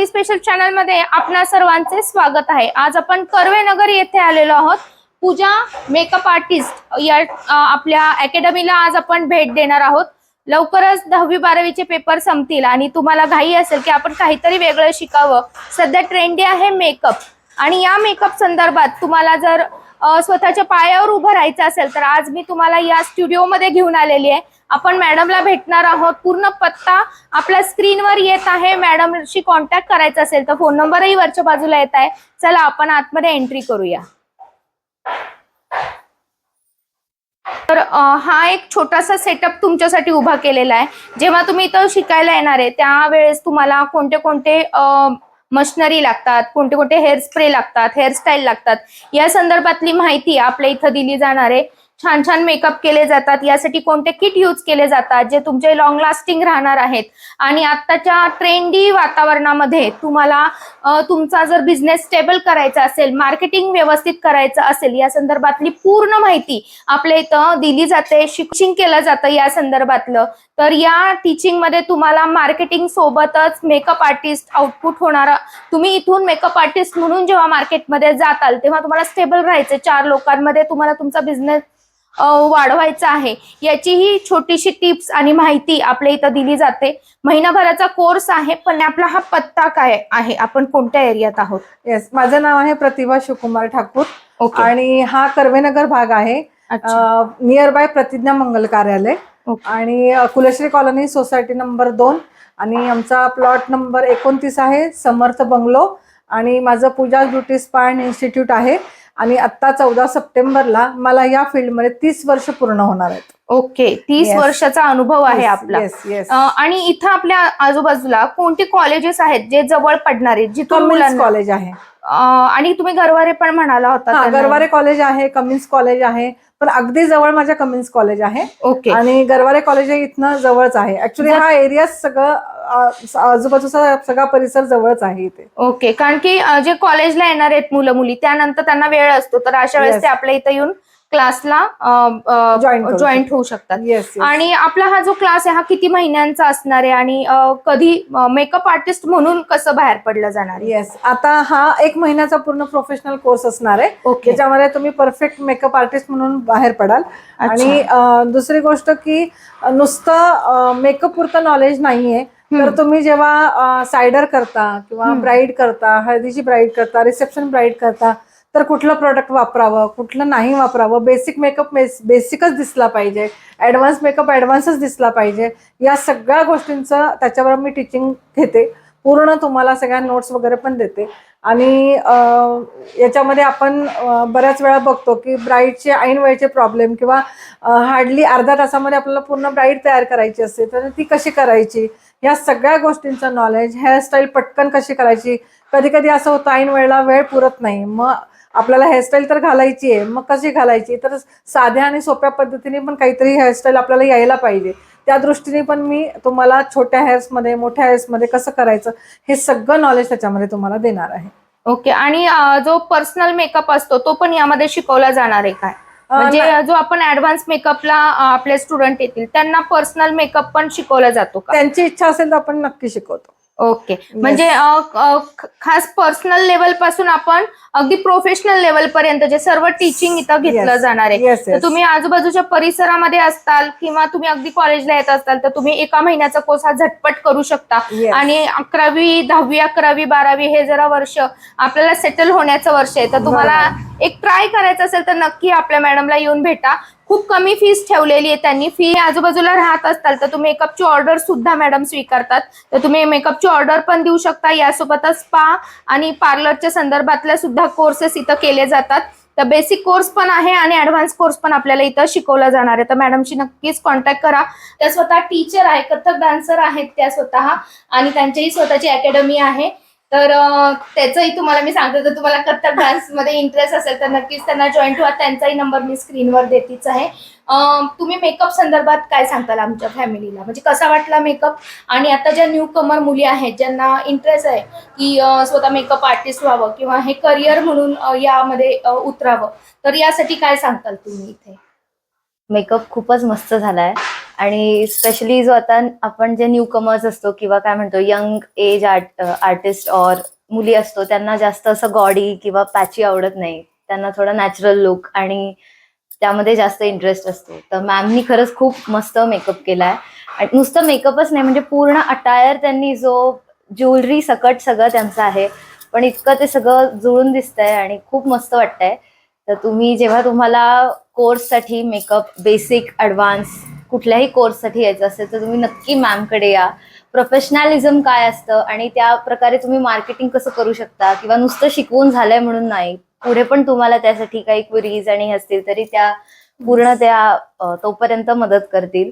Swati special चॅनलमध्ये आपणा सर्वांचे स्वागत आहे. आज आपण कर्वेनगर येथे आलेलो आहोत. पूजा मेकअप आर्टिस्ट या आपल्या अकॅडमीला आज आपण भेट देणार आहोत. लवकरच दहावी बारावीचे पेपर संपतील आणि तुम्हाला घाई असेल की आपण काहीतरी वेगळं शिकावं. सध्या ट्रेंडी आहे मेकअप आणि या मेकअप संदर्भात तुम्हाला जर स्वतःच्या पायावर उभं राहायचं असेल तर आज मी तुम्हाला या स्टुडिओमध्ये घेऊन आलेली आहे. आपण मॅडमला भेटणार आहोत. पूर्ण पत्ता आपल्या स्क्रीनवर येत आहे. मॅडमशी कॉन्टॅक्ट करायचा असेल तर फोन नंबरही वरच्या बाजूला येत आहे. चला आपण आतमध्ये एंट्री करूया. तर हा एक छोटासा सेटअप तुमच्यासाठी उभा केलेला आहे. जेव्हा तुम्ही इथं शिकायला येणार आहे त्यावेळेस तुम्हाला कोणते कोणते मशनरी लागतात कोणते कोणते हेअर स्प्रे लागतात हेअरस्टाईल लागतात या संदर्भातली माहिती आपल्या इथं दिली जाणार आहे. छान छान मेकअप केले जातात. यासाठी कोणते किट यूज केले जातात जे तुमचे लॉंग लास्टिंग राहणार आहेत? आणि आत्ताच्या ट्रेंडी वातावरणामध्ये तुम्हाला तुमचा जर बिझनेस स्टेबल करायचा असेल मार्केटिंग व्यवस्थित करायचं असेल या संदर्भातली पूर्ण माहिती आपल्या इथं दिली जाते शिक्षण केलं जातं या संदर्भातलं तर या टीचिंगमध्ये तुम्हाला मार्केटिंग सोबतच मेकअप आर्टिस्ट आउटपुट होणारा. तुम्ही इथून मेकअप आर्टिस्ट म्हणून जेव्हा मार्केटमध्ये जाताल तेव्हा तुम्हाला स्टेबल राहायचे चार लोकांमध्ये तुम्हाला तुमचा बिझनेस वाढवायचा आहे. याची ही छोटीशी टिप्स आणि माहिती आपल्या इथं दिली जाते. महिनाभराचा कोर्स आहे पण आपला हा पत्ता काय आहे? आपण कोणत्या एरियात आहोत? येस माझं नाव आहे प्रतिभा शिवकुमार ठाकूर. आणि हा कर्वेनगर भाग आहे. नियर बाय प्रतिज्ञा मंगल कार्यालय. आणि कुलश्री कॉलनी सोसायटी नंबर दोन. आणि आमचा प्लॉट नंबर एकोणतीस आहे समर्थ बंगलो आणि माझं Pooja beauty spa and institute आहे. आणि आत्ता चौदा सप्टेंबरला मला या फील्डमध्ये तीस वर्ष पूर्ण होणार आहेत. ओके तीस Yes. वर्षाचा अनुभव आहे आपला. आणि इथं आपल्या आजूबाजूला कोणते कॉलेजेस आहेत जे जवळ पडणार जिथून कॉलेज आहे. आणि तुम्ही गरवारे पण म्हणाला होता हा. गरवारे कॉलेज आहे कमिन्स कॉलेज आहे पण अगदी जवळ माझ्या कमिन्स कॉलेज आहे. ओके. आणि गरवारे कॉलेज इथनं जवळच आहे. ऍक्च्युली हा एरिया सगळं आजूबाजूचा सगळा परिसर जवळच आहे इथे. ओके कारण की जे कॉलेजला येणार आहेत मुलं मुली त्यानंतर त्यांना वेळ असतो तर अशा वेळेस. ते आपल्या इथं येऊन क्लासला जॉईंट होऊ शकतात. येस आणि आपला हा जो क्लास आहे हा किती महिन्यांचा असणार आहे? आणि कधी मेकअप आर्टिस्ट म्हणून कसं बाहेर पडलं जाणार आहे? येस आता हा एक महिन्याचा पूर्ण प्रोफेशनल कोर्स असणार आहे. ओके त्याच्यामध्ये तुम्ही परफेक्ट मेकअप आर्टिस्ट म्हणून बाहेर पडाल. आणि दुसरी गोष्ट की नुसतं मेकअप पुरतं नॉलेज नाहीये. तर. तुम्ही जेव्हा सायडर करता किंवा. ब्राईड करता हळदीची ब्राईड करता रिसेप्शन ब्राईड करता तर कुठलं प्रोडक्ट वापरावं कुठलं नाही वापरावं बेसिक मेकअप बेसिकच दिसला पाहिजे ॲडव्हान्स मेकअप ॲडव्हान्सच दिसला पाहिजे या सगळ्या गोष्टींचं त्याच्यावर मी टीचिंग घेते पूर्ण तुम्हाला सगळ्या नोट्स वगैरे पण देते. आणि याच्यामध्ये आपण बऱ्याच वेळा बघतो की ब्राईडचे ऐन वेळचे प्रॉब्लेम किंवा हार्डली अर्धा तासामध्ये आपल्याला पूर्ण ब्राईड तयार करायची असते तर ती कशी करायची? या सगळ्या गोष्टींचं नॉलेज हेअरस्टाईल पटकन कशी करायची? कधी कधी असं होतं ऐन वेळेला वेळ पुरत नाही. मग आपल्याला हेअरस्टाईल तर घालायची आहे मग कशी घालायची? तर साध्या आणि सोप्या पद्धतीने पण काहीतरी हेअरस्टाईल आपल्याला यायला पाहिजे. त्या दृष्टीने पण मी तुम्हाला छोट्या हेअर्समध्ये मोठ्या हेअर्समध्ये कसं करायचं हे सगळं नॉलेज त्याच्यामध्ये तुम्हाला देणार आहे. ओके आणि जो पर्सनल मेकअप असतो तो पण यामध्ये शिकवला जाणार आहे काय? म्हणजे जो आपण ऍडव्हान्स मेकअपला आपले स्टुडंट येतील त्यांना पर्सनल मेकअप पण शिकवला जातो का? त्यांची इच्छा असेल तर आपण नक्की शिकवतो. ओके. म्हणजे खास पर्सनल लेवलपासून आपण अगदी प्रोफेशनल लेवल पर्यंत जे सर्व टीचिंग इथं घेतलं. जाणार आहे. तर तुम्ही आजूबाजूच्या परिसरामध्ये असताल किंवा तुम्ही अगदी कॉलेजला येत असताल तर तुम्ही एका महिन्याचा कोर्स हा झटपट करू शकता. आणि अकरावी दहावी अकरावी बारावी हे जरा वर्ष आपल्याला सेटल होण्याचं वर्ष आहे. तर तुम्हाला एक ट्राय करायचं असेल तर नक्की आपल्या मॅडमला येऊन भेटा. खूप कमी फीस ठेवलेली आहे त्यांनी. फी आजूबाजूला राहत असताल तर तुम्ही मेकअपची ऑर्डर सुद्धा मॅडम स्वीकारतात. तर तुम्ही मेकअपची ऑर्डर पण देऊ शकता. यासोबतच स्पा आणि पार्लरच्या संदर्भातल्या सुद्धा कोर्सेस इथं केले जातात. तर बेसिक कोर्स पण आहे आणि ऍडव्हान्स कोर्स पण आपल्याला इथं शिकवला जाणार आहे. तर मॅडमशी नक्कीच कॉन्टॅक्ट करा. त्या स्वतः टीचर आहे कथक डान्सर आहेत त्या स्वतः. आणि त्यांचीही स्वतःची अकॅडमी आहे. तर त्याचंही तुम्हाला मी सांगते. जर तुम्हाला कथ्थक डान्समध्ये इंटरेस्ट असेल तर नक्कीच त्यांना जॉईन व्हा त्यांचाही नंबर मी स्क्रीनवर देतीच आहे. तुम्ही मेकअप संदर्भात काय सांगताल आमच्या फॅमिलीला म्हणजे कसा वाटला मेकअप आणि आता ज्या न्यू कमर मुली आहेत ज्यांना इंटरेस्ट आहे की स्वतः मेकअप आर्टिस्ट व्हावं किंवा हे करिअर म्हणून यामध्ये उतरावं तर यासाठी काय सांगताल तुम्ही इथे? मेकअप खूपच मस्त झालाय. आणि स्पेशली जो आता आपण जे न्यू कमर्स असतो किंवा काय म्हणतो यंग एज आर्ट आर्टिस्ट और मुली असतो त्यांना जास्त असं गॉडी किंवा पॅची आवडत नाही. त्यांना थोडा नॅचरल लुक आणि त्यामध्ये जास्त इंटरेस्ट असतो. तर मॅमनी खरंच खूप मस्त मेकअप केलाय. आणि नुसतं मेकअपच नाही म्हणजे पूर्ण अटायर त्यांनी जो ज्वेलरी सकट सगळं त्यांचं आहे. पण इतकं ते सगळं जुळून दिसतंय आणि खूप मस्त वाटतंय. तर तुम्ही जेव्हा तुम्हाला कोर्ससाठी मेकअप बेसिक ॲडव्हान्स कुठल्याही कोर्ससाठी यायचं असेल तर तुम्ही नक्की मॅमकडे या. प्रोफेशनॅलिझम काय असतं आणि त्या प्रकारे तुम्ही मार्केटिंग कसं करू शकता किंवा नुसतं शिकवून झालंय म्हणून नाही पुढे पण तुम्हाला त्यासाठी काही क्वेरीज आणि असतील तरी त्या पूर्ण त्या तोपर्यंत मदत करतील.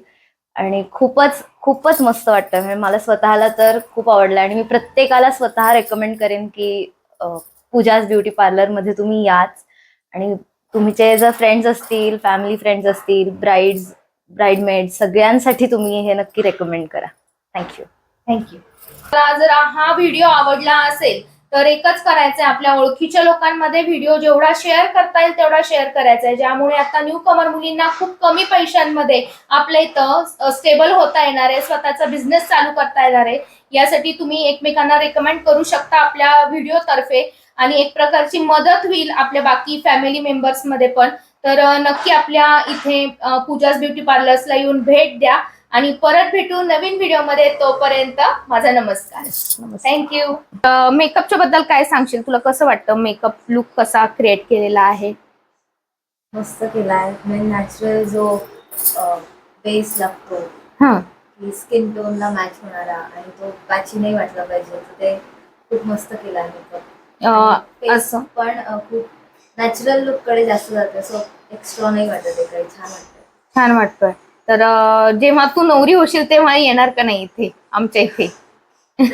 आणि खूपच खूपच मस्त वाटतं. म्हणजे मला स्वतःला तर खूप आवडलं आणि मी प्रत्येकाला स्वतः रेकमेंड करेन की पूजाज ब्युटी पार्लरमध्ये तुम्ही याच. आणि तुमचे जर फ्रेंड्स असतील फॅमिली फ्रेंड्स असतील ब्राईड्स ब्राईडमेड सगळ्यांसाठी तुम्ही हे नक्की रेकमेंड करा. थँक्यू थँक्यू जर हा व्हिडिओ आवडला असेल तर एकच करायचंय आपल्या ओळखीच्या लोकांमध्ये व्हिडिओ जेवढा शेअर करता येईल तेवढा शेअर करायचा आहे ज्यामुळे आता न्यू कमर मुलींना खूप कमी पैशांमध्ये आपल्या इथं स्टेबल होता येणार आहे स्वतःचा बिझनेस चालू करता येणार आहे. यासाठी तुम्ही एकमेकांना रेकमेंड करू शकता आपल्या व्हिडिओ तर्फे. आणि एक प्रकारची मदत होईल आपल्या बाकी फॅमिली मेंबर्समध्ये पण. तर नक्की आपल्या इथे अं, पूजाज ब्युटी पार्लर्सला येऊन भेट द्या. आणि परत भेटू नवीन व्हिडिओमध्ये तोपर्यंत माझा नमस्कार. थँक्यू मेकअपच्या बद्दल काय सांगशील? तुला कसं वाटतं मेकअप लुक कसा क्रिएट केलेला आहे? मस्त केलाय. म्हणजे नॅचरल जो बेस लागतो हा. की स्किन टोनला मॅच होणारा आणि तो पॅची नाही वाटला पाहिजे. तर ते खूप मस्त केलाय मेकअप फेस असं पण अ, खूप नॅचरल लुककडे जास्त जाते एक्स्ट्रा नाही वाटत आहे काही. छान वाटतं छान वाटतोय. तर अं, जेव्हा तू नवरी होशील तेव्हा येणार का नाही इथे? आमच्या इथे. हो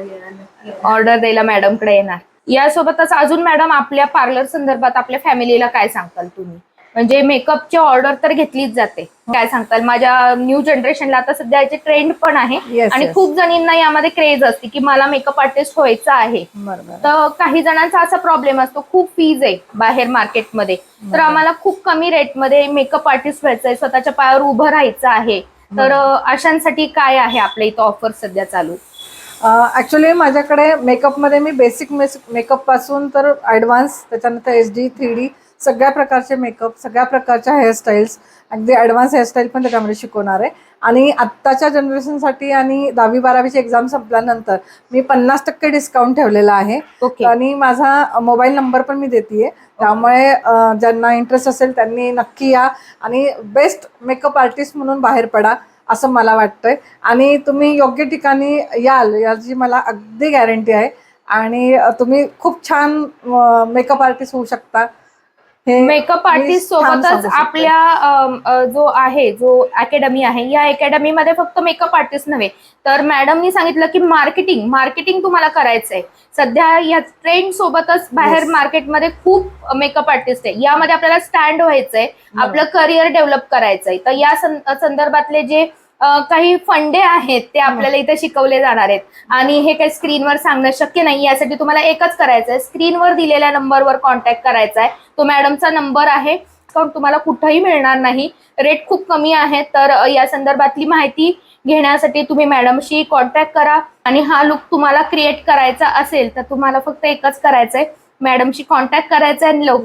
येणार नक्की येणार. ऑर्डर द्यायला मॅडमकडे येणार. यासोबतच अजून मॅडम आपल्या पार्लर संदर्भात आपल्या फॅमिलीला काय सांगताल तुम्ही? म्हणजे मेकअपची ऑर्डर तर घेतलीच जाते. काय सांगताल? माझ्या न्यू जनरेशनला आता सध्याचे ट्रेंड पण आहे. Yes, आणि yes. खूप जणींना यामध्ये क्रेज असते की मला मेकअप आर्टिस्ट व्हायचं आहे. बरोबर. तर काही जणांचा असा प्रॉब्लेम असतो खूप फीज आहे बाहेर मार्केटमध्ये. तर आम्हाला खूप कमी रेटमध्ये मेकअप आर्टिस्ट व्हायचं आहे स्वतःच्या पायावर उभं राहायचं आहे. तर अं, अशांसाठी काय आहे आपल्या इथं ऑफर सध्या चालू? ऍक्च्युली माझ्याकडे मेकअपमध्ये मी बेसिक मेकअपपासून तर ॲडव्हान्स त्याच्यानंतर एच डी थ्री डी सगळ्या प्रकारचे मेकअप सगळ्या प्रकारच्या हेअरस्टाईल्स अगदी ॲडव्हान्स हेअरस्टाईल पण त्याच्यामध्ये शिकवणार आहे. आणि आत्ताच्या जनरेशनसाठी आणि दहावी बारावीची एक्झाम संपल्यानंतर मी पन्नास टक्के डिस्काउंट ठेवलेला आहे. ओके आणि माझा मोबाईल नंबर पण मी देते त्यामुळे ज्यांना इंटरेस्ट असेल त्यांनी नक्की या आणि बेस्ट मेकअप आर्टिस्ट म्हणून बाहेर पडा असं मला वाटतंय. आणि तुम्ही योग्य ठिकाणी याल याची मला अगदी गॅरंटी आहे. आणि तुम्ही खूप छान मेकअप आर्टिस्ट होऊ शकता. मेकअप आर्टिस्ट सोबतच. आपल्या जो आहे जो अकॅडमी आहे या अकॅडमीमध्ये फक्त मेकअप आर्टिस्ट नव्हे तर मॅडमनी सांगितलं की मार्केटिंग मार्केटिंग तुम्हाला करायचंय सध्या या ट्रेंड सोबतच बाहेर. मार्केटमध्ये खूप मेकअप आर्टिस्ट आहे यामध्ये आपल्याला स्टँड व्हायचंय आपलं करिअर डेव्हलप करायचंय तर या संदर्भातले जे काही फंडे आहेत ते आपल्याला इथे शिकवले जाणार आहेत. आणि हे काही स्क्रीनवर सांगणं शक्य नाही यासाठी तुम्हाला एकच करायचं आहे. स्क्रीनवर दिलेल्या नंबरवर कॉन्टॅक्ट करायचा आहे. तो मॅडमचा नंबर आहे. डिस्काउंट तुम्हाला कुठंही मिळणार नाही. रेट खूप कमी आहे तर या संदर्भातली माहिती घेण्यासाठी तुम्ही मॅडमशी कॉन्टॅक्ट करा. आणि हा लुक तुम्हाला क्रिएट करायचा असेल तर तुम्हाला फक्त एकच करायचंय. मॅडमशी कॉन्टॅक्ट करायचा आहे आणि लवकर